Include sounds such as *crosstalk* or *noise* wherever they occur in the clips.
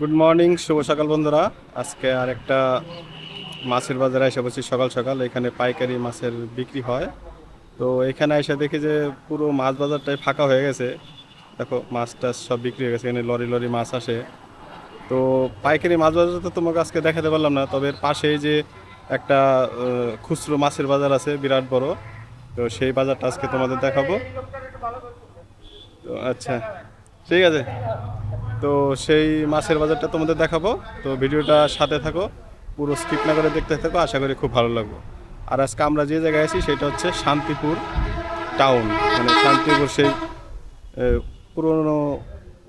Good morning শুভ সকাল বন্ধুরা। আজকে আরেকটা মাছের বাজারে এসে বলছি সকাল সকাল। এখানে পাইকারি মাছের বিক্রি হয়। তো এখানে এসে দেখি যে পুরো মাছ বাজারটাই ফাঁকা হয়ে গেছে। দেখো মাছ টাছ সব বিক্রি হয়ে গেছে। এখানে লরি লরি মাছ আসে। তো পাইকারি মাছ বাজার তো তোমাকে আজকে দেখাতে পারলাম না। তবে পাশেই যে একটা খুচরো মাছের বাজার আছে, বিরাট বড়। তো সেই বাজারটা আজকে তোমাদের দেখাবো। তো আচ্ছা ঠিক আছে। তো সেই মাছের বাজারটা তোমাদের দেখাবো। তো ভিডিওটা সাথে থাকো, পুরো স্কিপ না করে দেখতে থাকো, আশা করি খুব ভালো লাগবে। আর আজকে আমরা যে জায়গায় আছি সেটা হচ্ছে শান্তিপুর টাউন মানে শান্তিপুর সেই পুরনো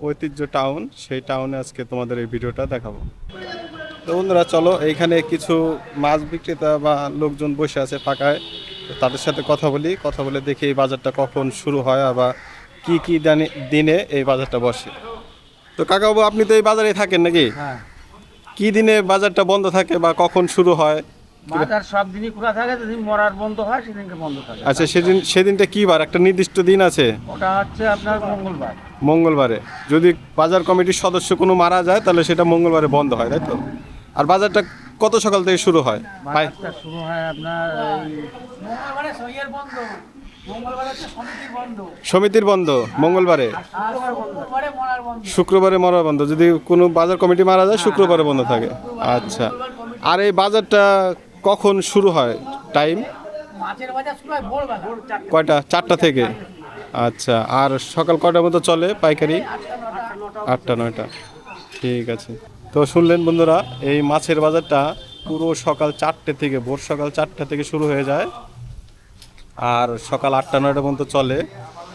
ঐতিহ্য টাউন সেই টাউনে আজকে তোমাদের এই ভিডিওটা দেখাবো। তো বন্ধুরা, চলো, এইখানে কিছু মাছ বিক্রেতা বা লোকজন বসে আছে ফাঁকায়। তাদের সাথে কথা বলি, কথা বলে দেখি এই বাজারটা কখন শুরু হয় আবার কি কি দিনে এই বাজারটা বসে। তো কাকাবাবু আপনি তো এই বাজারে থাকেন নাকি? হ্যাঁ। কি দিনে বাজারটা বন্ধ থাকে বা কখন শুরু হয়? বাজার সব দিনই খোলা থাকে যেদিন মরার বন্ধ হয় সেদিনকে বন্ধ থাকে। আচ্ছা সেদিন সেদিনটা কি বার? একটা নির্দিষ্ট দিন আছে? ওটা হচ্ছে আপনার মঙ্গলবার। মঙ্গলবারে। যদি বাজার কমিটির সদস্য কোনো মারা যায় তাহলে সেটা মঙ্গলবারে বন্ধ হয় তাই তো? আর বাজারটা কত সকাল থেকে শুরু হয়? বাজারটা শুরু হয় আপনার সমিতির বন্ধ। মঙ্গলবারে? শুক্রবার মরার বন্ধ। মরা বন্ধ যদি কোনো বাজার কমিটি মারা যায় শুক্রবারে বন্ধ থাকে। আচ্ছা আর এই বাজারটা কখন শুরু হয়? টাইম কয়টা? চারটা থেকে। আচ্ছা আর সকাল কয়টার মতো চলে পাইকারি? আটটা নয়টা। ঠিক আছে। তো শুনলেন বন্ধুরা এই মাছের বাজারটা পুরো সকাল চারটে থেকে ভোর সকাল চারটা থেকে শুরু হয়ে যায়। আর সকাল আটটা নয়টা পর্যন্ত চলে।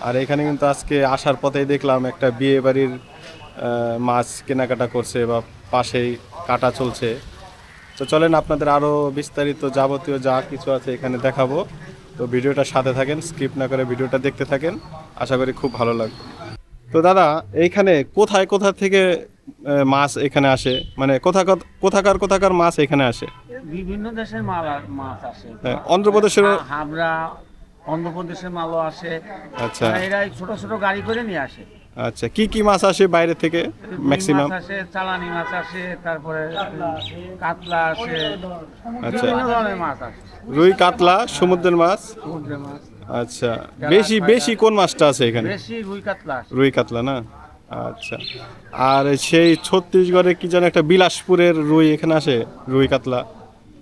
আর এখানে কিন্তু আজকে আসার পথেই দেখলাম একটা বিয়ে বাড়ির মাছ কেনাকাটা করছে বা পাশেই কাটা চলছে। তো চলেন আপনাদের আরও বিস্তারিত যাবতীয় যা কিছু আছে এখানে দেখাবো। তো ভিডিওটা সাথে থাকেন স্কিপ না করে ভিডিওটা দেখতে থাকেন। আশা করি খুব ভালো লাগবে। তো দাদা এইখানে কোথায় কোথা থেকে মাছ এখানে আসে? মানে কোথাকার কোথাকার কোথাকার মাছ এখানে আসে? বিভিন্ন দেশের মাল মাছ আসে। হ্যাঁ, অন্ধ্রপ্রদেশের হাবড়া অন্ধ্রপ্রদেশের মালও আসে। আচ্ছা। মানে এরা ছোট ছোট গাড়ি করে নিয়ে আসে। আচ্ছা কি কি মাছ আসে বাইরে থেকে? ম্যাক্সিমাম মাছ আসে চালানি মাছ আসে তারপরে কাতলা আসে আচ্ছা। বিভিন্ন ধরনের মাছ আসে। রুই কাতলা সমুদ্রের মাছ? সমুদ্রের মাছ। আচ্ছা বেশি বেশি কোন মাছটা আছে এখানে? বেশি রুই কাতলা আসে। রুই কাতলা না? আচ্ছা। আর সেই ছত্তিশগড়ে কি যেন একটা বিলাসপুরের রুই এখানে আসে? রুই কাতলা?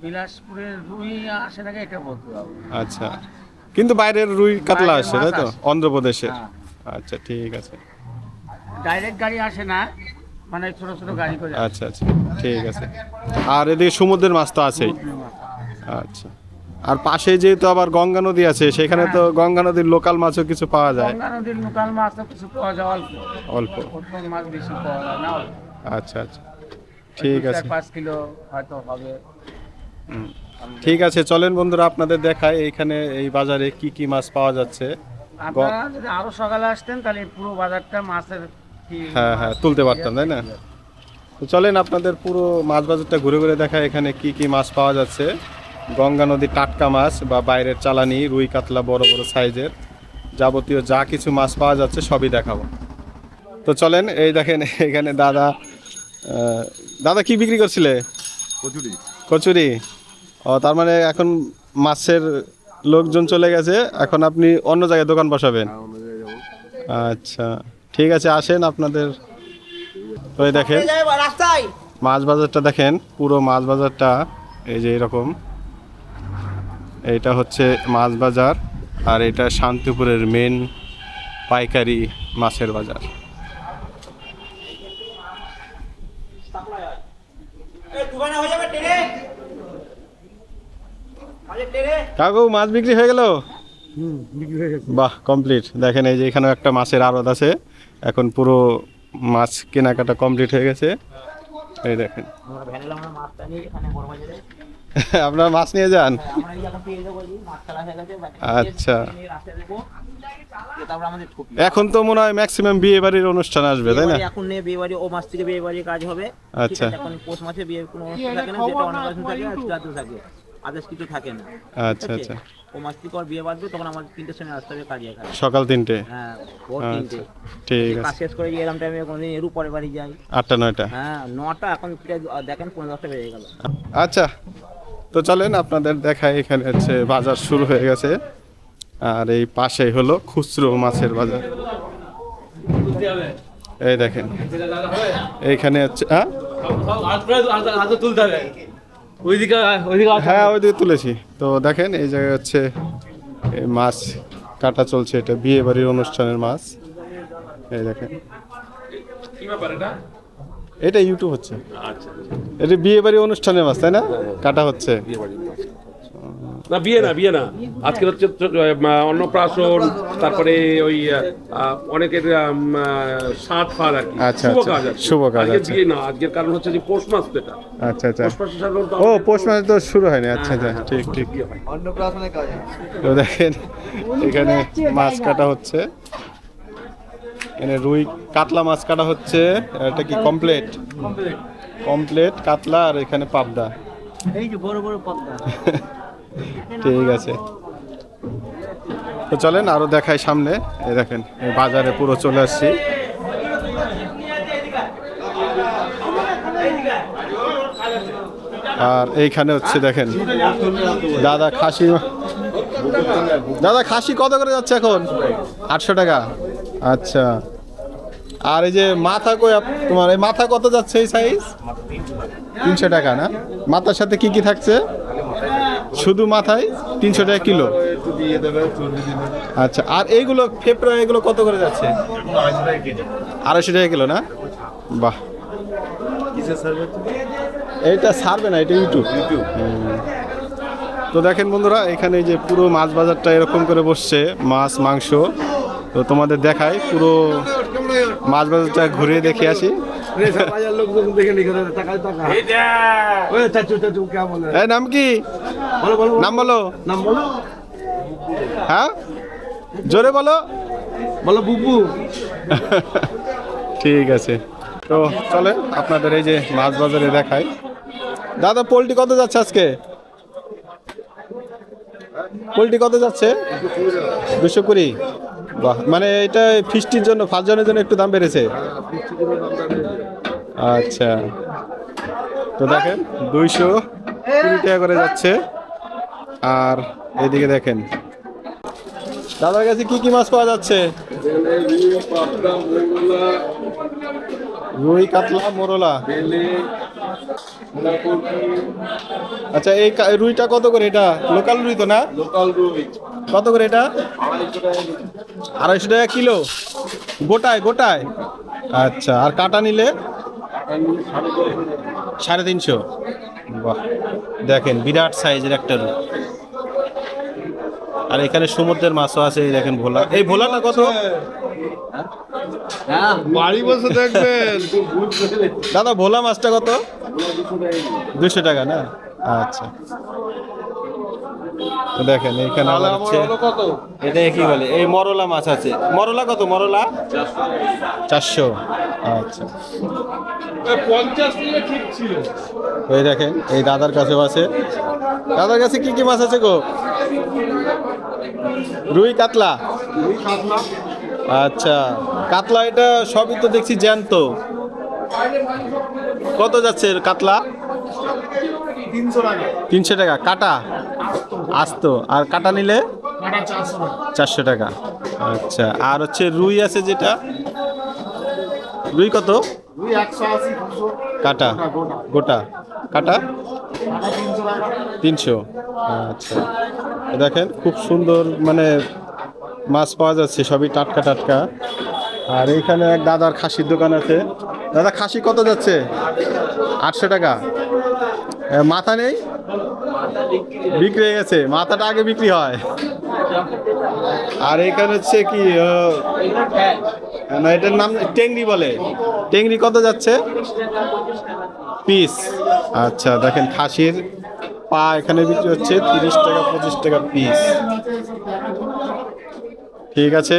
বিলাসপুরের রুই আসে নাকি এটা বলতে আচ্ছা। কিন্তু বাইরের রুই কাতলা আসে তাই তো? অন্ধ্রপ্রদেশের। হ্যাঁ। আচ্ছা ঠিক আছে। ডাইরেক্ট গাড়ি আসে না মানে ছোট ছোট গাড়ি করে আচ্ছা আচ্ছা ঠিক আছে। আর এদিকে সমুদ্রের মাছ তো আছেই। আচ্ছা। আর পাশে যেহেতু আবার গঙ্গা নদী আছে সেখানে তো গঙ্গা নদীর লোকাল মাছও কিছু পাওয়া যায়। গঙ্গা নদীর লোকাল মাছ তো কিছু পাওয়া যায় অল্প। অল্প। মাছ বেশি পাওয়া যায় না আচ্ছা আচ্ছা। ঠিক আছে। পাঁচ কিলো হয়তো হবে। হুম। ঠিক আছে চলেন বন্ধুরা আপনাদের দেখায় এইখানে এই বাজারে কি কি মাছ পাওয়া যাচ্ছে। আপনারা যদি আরও সকালে আসতেন তাহলে পুরো বাজারটা মাছের হ্যাঁ হ্যাঁ তুলতে পারতাম তাই না? তো চলেন আপনাদের পুরো মাছ বাজারটা ঘুরে ঘুরে দেখায় এখানে কি কি মাছ পাওয়া যাচ্ছে। গঙ্গা নদীর টাটকা মাছ বা বাইরের চালানি রুই কাতলা বড় বড় সাইজের যাবতীয় যা কিছু মাছ পাওয়া যাচ্ছে সবই দেখাবো। তো চলেন এই দেখেন এখানে দাদা দাদা কি বিক্রি করছিলে? কচুরি। কচুরি। ও তার মানে এখন মাছের লোকজন চলে গেছে এখন আপনি অন্য জায়গায় দোকান বসাবেন? আচ্ছা ঠিক আছে আসেন আপনাদের। ওই দেখেন মাছ বাজারটা দেখেন পুরো মাছ বাজারটা এই যে এরকম। এটা হচ্ছে মাছ বাজার আর এটা শান্তিপুরের মেন পাইকারি মাছের বাজার। কাকু মাছ বিক্রি হয়ে গেল? বাহ কমপ্লিট দেখেন এই যে এখানেও একটা মাছের আড়ত আছে। এখন পুরো মাছ কেনাকাটা কমপ্লিট হয়ে গেছে। এই দেখেন। *laughs* আপনার মাছ নিয়ে যান? আচ্ছা। এখন তো মনে হয় ম্যাক্সিমাম বিয়ে বাড়ির অনুষ্ঠান আসবে তাই না? এখন নেই বিয়ে বাড়ি ও মাস থেকে বিয়ে বাড়ির কাজ হবে। আচ্ছা। এখন পৌষ মাসে বিয়ে কোনো অনুষ্ঠান থাকে না যেটা অনেক থাকে থাকে। আদার্স কিছু থাকে না। আচ্ছা আচ্ছা। ও মাস থেকে ওর বিয়ে বাঁধবে তখন আমার তিনটের সময় আসতে হবে কাজে এখানে সকাল তিনটে? হ্যাঁ ভোর আচ্ছা তিনটে। ঠিক কাজ আছে। শেষ করে এরম টাইমে কোনোদিন এরু পরে বাড়ি যাই। আটটা নয়টা? হ্যাঁ নটা এখন প্রায় দেখেন পনেরো দশটা বেজে গেল। আচ্ছা তো চলেন আপনাদের দেখায় এখানে হচ্ছে বাজার শুরু হয়ে গেছে। আর এই পাশেই হলো খুচরো মাছের বাজার। এই দেখেন। এইখানে হচ্ছে হ্যাঁ? তুলতে হবে। ওইদিকে ওইদিকে হ্যাঁ ওইদিকে তুলেছি। তো দেখেন এই জায়গায় হচ্ছে মাছ কাটা চলছে। এটা বিয়ে বাড়ির অনুষ্ঠানের মাছ। এই দেখেন। এটা? এটা ইউটিউব হচ্ছে। আচ্ছা এটা বিয়ে বাড়ির অনুষ্ঠানের মাছ তাই না? কাটা হচ্ছে। না বিয়ে না বিয়ে না আজকে হচ্ছে অন্নপ্রাশন তারপরে ওই অনেকের সাত ফার আর কি। আচ্ছা, শুভ আচ্ছা। কাজ শুভ কাজ, আজকে আচ্ছা। বিয়ে না আজকের কারণ হচ্ছে যে পৌষ মাস তো এটা। আচ্ছা আচ্ছা। পৌষ মাসে সাধারণত ও পৌষ মাসে তো শুরু হয়নি। আচ্ছা আচ্ছা ঠিক ঠিক। বিয়ে হয়। তো দেখেন এখানে মাছ কাটা হচ্ছে। এখানে রুই কাতলা মাছ কাটা হচ্ছে। এটা কি কমপ্লেট। কমপ্লেট কাতলা আর এখানে পাবদা। এই যে বড় বড় পদ্মা *laughs* ঠিক আছে। তো চলেন আরও দেখাই সামনে। এই দেখেন বাজারে পুরো চলে আসছি। আর এইখানে হচ্ছে দেখেন, দাদা খাসি দাদা খাসি কত করে যাচ্ছে এখন? আটশো টাকা। আচ্ছা। আর এই যে মাথা কই তোমার এই মাথা কত যাচ্ছে এই সাইজ তিনশো টাকা না? মাথার সাথে কি কি থাকছে? শুধু মাথায় তিনশো টাকা কিলো? আচ্ছা আর এইগুলো ফেপড়া এগুলো কত করে যাচ্ছে? আড়াইশো টাকা কিলো না? বাহ। এইটা ছাড়বে না, এটা ইউটিউব। হুম। তো দেখেন বন্ধুরা, এখানে যে পুরো মাছ বাজারটা এরকম করে বসছে, মাছ, মাংস। তো তোমাদের দেখাই পুরো মাছ বাজারটা ঘুরে দেখে আসি। নাম কি? বলো বলো নাম বলো। নাম বলো। হ্যাঁ? জোরে বলো। বলো বুবু। *laughs* ঠিক আছে। তো চলেন আপনাদের এই যে মাছ বাজারে দেখাই। দাদা পোলট্রি কত যাচ্ছে আজকে? পোলট্রি কত যাচ্ছে? দুশো কুড়ি। বাহ মানে এটা ফিস্টির জন্য ফার্স্ট জনের জন্য একটু দাম বেড়েছে। আচ্ছা। তো দেখেন দুইশো কুড়ি টাকা করে যাচ্ছে। আর এদিকে দেখেন দাদার কাছে কি কি মাছ পাওয়া যাচ্ছে? রুই কাতলা মোরলা। আচ্ছা এই রুইটা কত করে এটা? লোকাল রুই তো না? লোকাল রুই। কত করে এটা? আড়াইশো টাকা কিলো? গোটায় গোটায়? আচ্ছা আর কাটা নিলে? সাড়ে তিনশো? বাহ দেখেন বিরাট সাইজের একটা রুই। আর এখানে সমুদ্রের মাছও আছে দেখেন ভোলা। এই ভোলা না কত? বাড়ি বসে দেখবেন। দাদা ভোলা মাছটা কত? দুশো টাকা না? আচ্ছা। তো দেখেন এইখানে আবার হচ্ছে এটা কি বলে? এই মরলা মাছ আছে। মরলা কত? মরলা? চারশো। আচ্ছা। এই দেখেন এই দাদার কাছেও আছে। দাদার কাছে কি কি মাছ আছে গো? রুই কাতলা। আচ্ছা কাতলা এটা সবই তো দেখছি জ্যান্ত। কত যাচ্ছে কাতলা? তিনশো টাকা। কাটা? আসতো। আর কাটা নিলে? চারশো টাকা। আচ্ছা আর হচ্ছে রুই আছে যেটা? রুই কত? কাটা? গোটা কাটা? তিনশো আচ্ছা। দেখেন খুব সুন্দর মানে মাছ পাওয়া যাচ্ছে সবই টাটকা টাটকা। আর এইখানে এক দাদার খাসির দোকান আছে। দাদা খাসি কত যাচ্ছে? আটশো টাকা। মাথা নেই? বিক্রি হয়ে গেছে। মাথাটা আগে বিক্রি হয়। আর এখানে হচ্ছে কি না, এটার নাম টেংরি বলে। টেংরি কত যাচ্ছে? পিস। আচ্ছা দেখেন, খাসির পা এখানে বিক্রি হচ্ছে তিরিশ টাকা, পঁচিশ টাকা পিস। ঠিক আছে?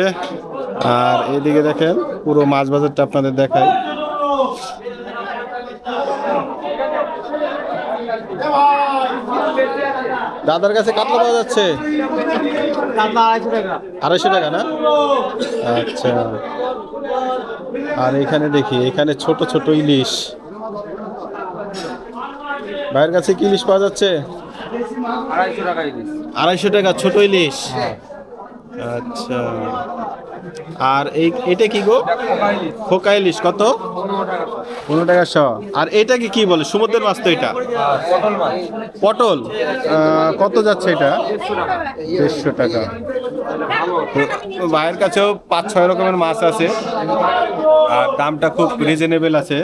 আর এদিকে দেখেন, পুরো মাছ বাজারটা আপনাদের দেখাই। দাদার কাছে কাতলা পাওয়া যাচ্ছে? আড়াইশো টাকা। না? আচ্ছা। আর এখানে দেখি এখানে ছোট ছোট ইলিশ। ভাইয়ের কাছে কি ইলিশ পাওয়া যাচ্ছে? আড়াইশো টাকা ছোট ইলিশ। আচ্ছা। আর এই এটা কি গো? খোকা ইলিশ। কত? পনেরো টাকা শ। আর এটা কি কি বলে? সমুদ্রের মাছ তো এটা। পটল। কত যাচ্ছে এটা? দেড়শো টাকা। ভাইয়ের কাছেও পাঁচ, ছয় রকমের মাছ আছে। আর দামটা খুব রিজনেবল আছে।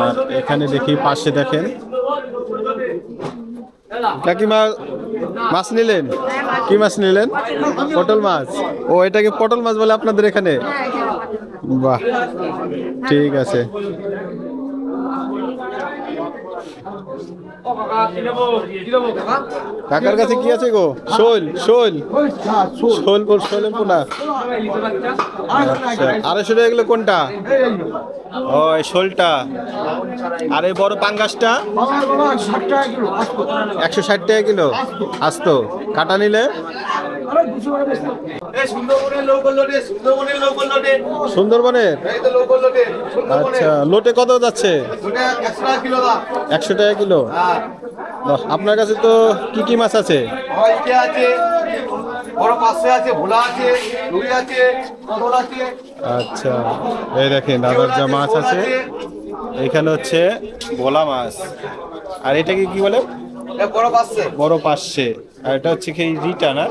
আর এখানে দেখি, পাশে দেখেন। কাকিমা, মাছ নিলেন? কি মাছ নিলেন? পটল মাছ। ও, এটাকে পটল মাছ বলে আপনাদের এখানে বাহ, ঠিক আছে। কাকার কাছে কি আছে গো? শোল শোল। শোল বল শোল পোনা আড়াইশো টাকা এগুলো কোনটা? ও শোলটা। আর বড় পাঙ্গাসটা? একশো ষাট টাকা কিলো আসতো। কাটা নিলে? সুন্দরবনের আচ্ছা লোটে কত যাচ্ছে? একশো টাকা কিলো আপনার কাছে তো কি কি মাছ আছে? আছে? বড় পাশে আছে ভোলা আছে রুই আছে পটল আছে। আচ্ছা এই দেখেন দাদার যা মাছ আছে এখানে হচ্ছে ভোলা মাছ। আর এটা কি কি বলে বড় পাশে। বড় পাশে। আর এটা হচ্ছে কি রিটা না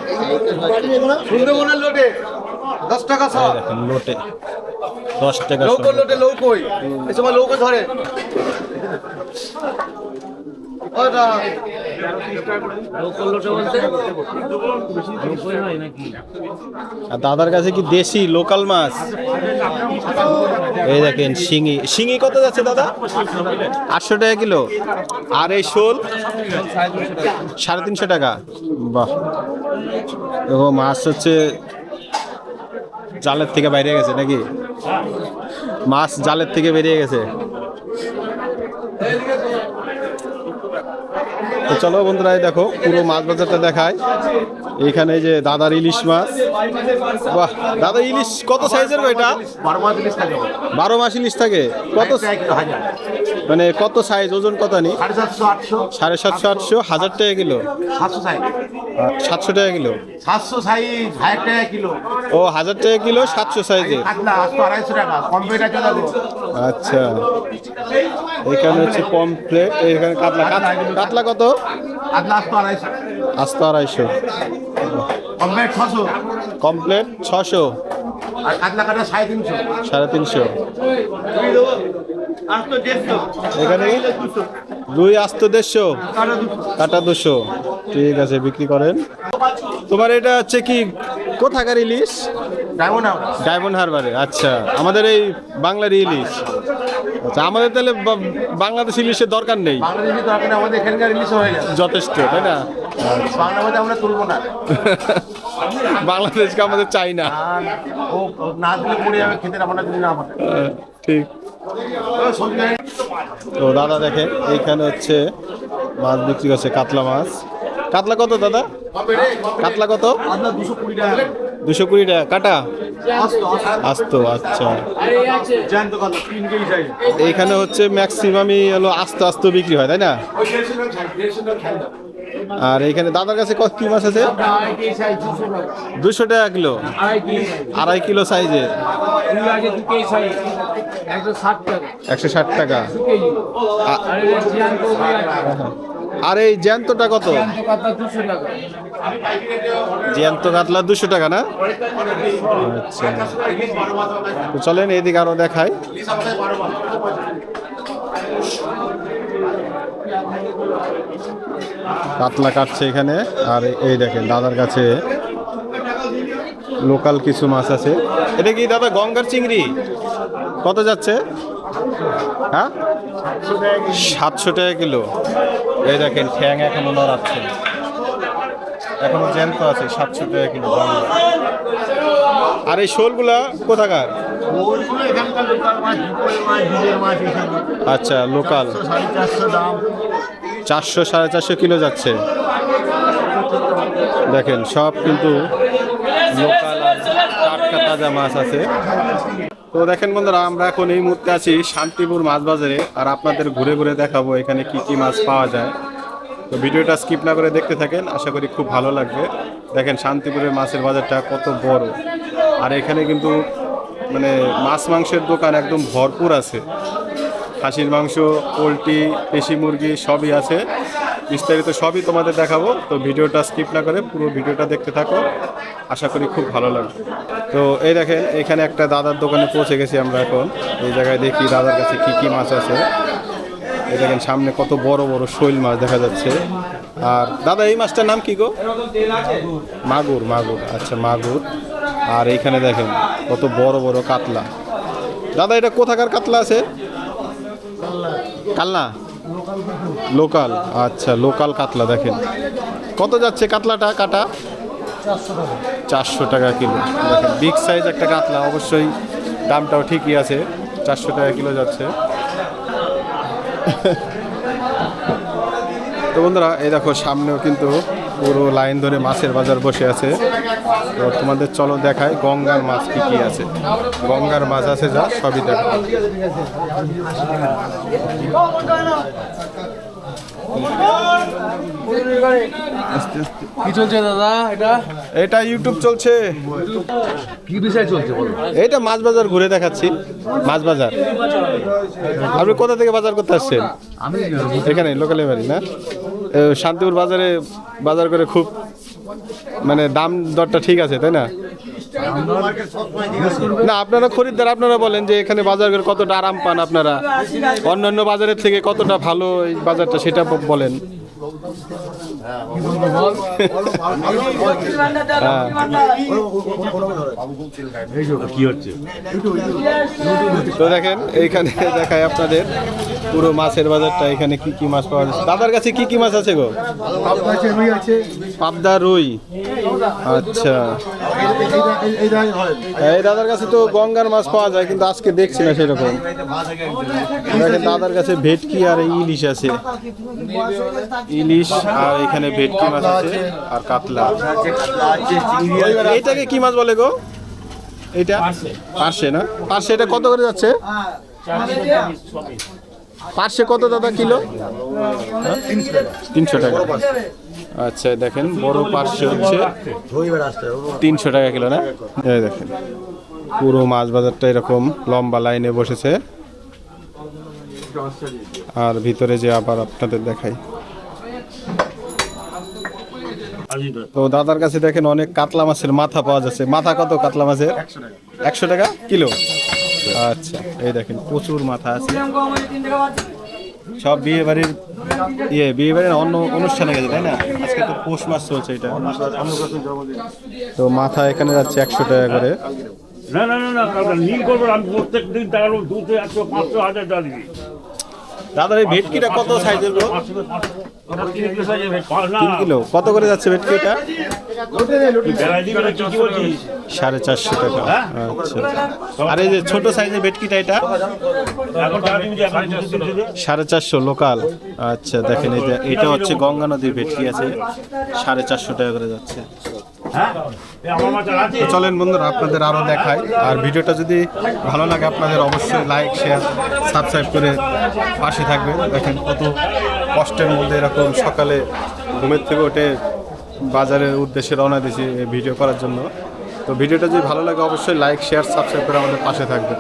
সুন্দরবনের লোটে। দশ টাকা সব। দেখেন লোটে। দশ টাকা লৌকো লোটে লৌকোই। এই সময় লৌকো ধরে। দাদার কাছে কি দেশি, লোকাল মাছ? এই দেখেন, শিঙি। শিঙি কত যাচ্ছে দাদা? আটশো টাকা কিলো। আর এই শোল? সাড়ে তিনশো টাকা। বাহ। দেখো, মাছ হচ্ছে জালের থেকে বাইরে গেছে নাকি? মাছ জালের থেকে বেরিয়ে গেছে। চলো বন্ধুরা দেখো পুরো মাছ বাজারটা দেখায়। এইখানে যে দাদার ইলিশ মাছ। বাহ দাদা ইলিশ কত সাইজের এটা? বারো মাস ইলিশ থাকে। কত মানে কত সাইজ? ওজন কত নি সাড়ে সাতশো আটশো। হাজার টাকা কিলো। সাতশো সাইজ। টাকা কিলো। সাতশো সাইজ হাজার টাকা কিলো। ও হাজার টাকা কিলো সাতশো যাব আচ্ছা। এখানে হচ্ছে পমফ্লেট এখানে কাতলা। কাত- কাতলা কত? কাতলা আড়াইশো। আস্ত আড়াইশো। কম্পিউটার ছশো? কমপ্লেট ছশো। আর কাতলা কাটা সাড়ে তিনশো? সাড়ে তিনশো। এখানে রুই আস্ত দেড়শো। কাটা দুশো। ঠিক আছে বিক্রি করেন। তোমার এটা হচ্ছে কি? কোথাকার ইলিশ? ডায়মন্ড ডায়মন্ড হারবারে আচ্ছা। আমাদের এই বাংলার ইলিশ। আচ্ছা আমাদের তাহলে বাংলাদেশ ইলিশের দরকার নেই। যথেষ্ট তাই না? বাংলা আমরা তুলবো না। বাংলাদেশকে আমাদের চাই না। ও ও না দিলে পড়ে যাবে খেতে আমরা যদি না পাঠাই ঠিক। তো দাদা দেখেন এইখানে হচ্ছে মাছ বিক্রি করছে কাতলা মাছ। কাতলা কত দাদা? কাতলা কত? দুশো কুড়ি টাকা। কাটা? আসতো আসতো। আচ্ছা। এইখানে হচ্ছে ম্যাক্সিমামই হলো আস্তে আস্তে বিক্রি হয় তাই না। আর এইখানে দাদার কাছে কত কি মাছ আছে? দুশো টাকা কিলো। আড়াই কিলো সাইজ একশো ষাট টাকা। আর এই জ্যান্তটা কত? জিয়ান্ত কাতলা দুশো টাকা না? আচ্ছা। চলেন, এদিকে আরও দেখাই। কাতলা কাটছে এখানে, আর এই দেখেন দাদার কাছে লোকাল কিছু মাছ আছে। এটা কি দাদা গঙ্গার চিংড়ি? কত যাচ্ছে? হ্যাঁ? সাতশো টাকা কিলো। এই দেখেন ঠ্যাং এখনও নড়াচ্ছে। এখনও জ্যান্ত আছে, সাতশো টাকা কিলো আর এই শোলগুলা কোথাকার? ওইগুলো এখানকার লোকাল মাছ বিপল মাছ বিলের মাছ এখানে আচ্ছা লোকাল। সাড়ে চারশো দাম। চারশো সাড়ে চারশো কিলো যাচ্ছে। দেখেন সব কিন্তু লোকাল আর টাটকা তাজা মাছ আছে। তো দেখেন বন্ধুরা আমরা এখন এই মুহূর্তে আছি শান্তিপুর মাছ বাজারে আর আপনাদের ঘুরে ঘুরে দেখাবো এখানে কি কি মাছ পাওয়া যায়। তো ভিডিওটা স্কিপ না করে দেখতে থাকেন আশা করি খুব ভালো লাগবে। দেখেন শান্তিপুরের মাছের বাজারটা কত বড়। আর এখানে কিন্তু মানে মাছ মাংসের দোকান একদম ভরপুর আছে। খাসির মাংস, পোলট্রি, দেশি মুরগি সবই আছে। বিস্তারিত সবই তোমাদের দেখাবো, তো ভিডিওটা স্কিপ না করে পুরো ভিডিওটা দেখতে থাকো। আশা করি খুব ভালো লাগবে। তো এই দেখেন, এখানে একটা দাদার দোকানে পৌঁছে গেছি আমরা এখন। এই জায়গায় দেখি দাদার কাছে কি কি মাছ আছে। এই দেখেন, সামনে কত বড় বড় শৈল মাছ দেখা যাচ্ছে। আর দাদা, এই মাছটার নাম কি গো? মাগুর মাগুর আচ্ছা মাগুর। আর এইখানে দেখেন কত বড় বড় কাতলা। দাদা, এটা কোথাকার কাতলা আছে? কালনা? লোকাল। আচ্ছা লোকাল কাতলা, দেখেন। কত যাচ্ছে কাতলাটা, কাটা? চারশো টাকা কিলো। দেখেন বিগ সাইজ একটা কাতলা, অবশ্যই দামটাও ঠিকই আছে। চারশো টাকা কিলো যাচ্ছে। তো বন্ধুরা, এই দেখো, সামনেও কিন্তু পুরো লাইন ধরে মাছের বাজার বসে আছে। তো তোমাদের চলো দেখায় গঙ্গার মাছ কি কি আছে। গঙ্গার মাছ আছে যা সবই দেখো কি চলছে দাদা এটা? এটা ইউটিউব চলছে। কি বিষয় চলছে বলো? এইটা মাছ বাজার ঘুরে দেখাচ্ছি। মাছ বাজার। আপনি কোথা থেকে বাজার করতে আসছেন? আমি এখানে লোকালে বাড়ি না? শান্তিপুর বাজারে বাজার করে খুব মানে দাম দরটা ঠিক আছে, তাই না? না, আপনারা খরিদ্দার, আপনারা বলেন যে এখানে বাজার করে কতটা আরাম পান আপনারা? অন্যান্য বাজারের থেকে কতটা ভালো এই বাজারটা, সেটা বলেন। তো দেখেন, এইখানে দেখায় আপনাদের পুরো মাছের বাজারটা, এখানে কি কি মাছ পাওয়া যাচ্ছে। দাদার কাছে কি কি মাছ আছে গো? পাবদা রুই। আচ্ছা। এই দাদার কাছে তো গঙ্গার মাছ পাওয়া যায়, কিন্তু আজকে দেখছি না সেরকম। দেখেন, দাদার কাছে ভেটকি আর ইলিশ আছে। ইলিশ আর এখানে ভেটকি মাছ আছে আর কাতলা। এইটাকে কি মাছ বলে গো? এইটা? পার্শে। না? পার্শে এটা কত করে যাচ্ছে? পার্শে কত দাদা কিলো? তিনশো টাকা। আচ্ছা দেখেন বড় পার্শে হচ্ছে তিনশো টাকা কিলো না? দেখেন পুরো মাছ বাজারটা এরকম লম্বা লাইনে বসেছে। আর ভিতরে যে আবার আপনাদের দেখাই। তো দাদার কাছে দেখেন অনেক কাতলা মাছের মাথা পাওয়া যাচ্ছে। মাথা কত কাতলা মাছের? একশো টাকা। কিলো? আচ্ছা এই দেখেন প্রচুর মাথা আছে। সব বিয়ে বাড়ির ইয়ে বিয়ে বাড়ির অন্য অনুষ্ঠানে গেছে তাই না? আজকে তো পৌষ মাস চলছে এটা। তো মাথা এখানে যাচ্ছে একশো টাকা করে। না না না না নীল করব আমি প্রত্যেক দিন টাকা দুশো একশো পাঁচশো হাজার টাকা দাদার এই ভেটকিটা কত সাইজের গো তিন কিলো। কত করে যাচ্ছে ভেটকিটা সাড়ে চারশো টাকা। আচ্ছা। আর এই যে ছোট সাইজের ভেটকিটা এটা। সাড়ে চারশো লোকাল। আচ্ছা দেখেন এটা এটা হচ্ছে গঙ্গা নদীর ভেটকি আছে। সাড়ে চারশো টাকা করে যাচ্ছে। হ্যাঁ? চলেন বন্ধুরা, আপনাদের আরও দেখায় আর ভিডিওটা যদি ভালো লাগে, আপনাদের অবশ্যই লাইক শেয়ার সাবস্ক্রাইব করে পাশে থাকবেন। দেখেন কত কষ্টের মধ্যে এরকম সকালে ঘুমের থেকে ওঠে বাজারের উদ্দেশ্যে রওনা দিয়েছি ভিডিও করার জন্য। তো ভিডিওটা যদি ভালো লাগে, অবশ্যই লাইক শেয়ার সাবস্ক্রাইব করে আমাদের পাশে থাকবেন।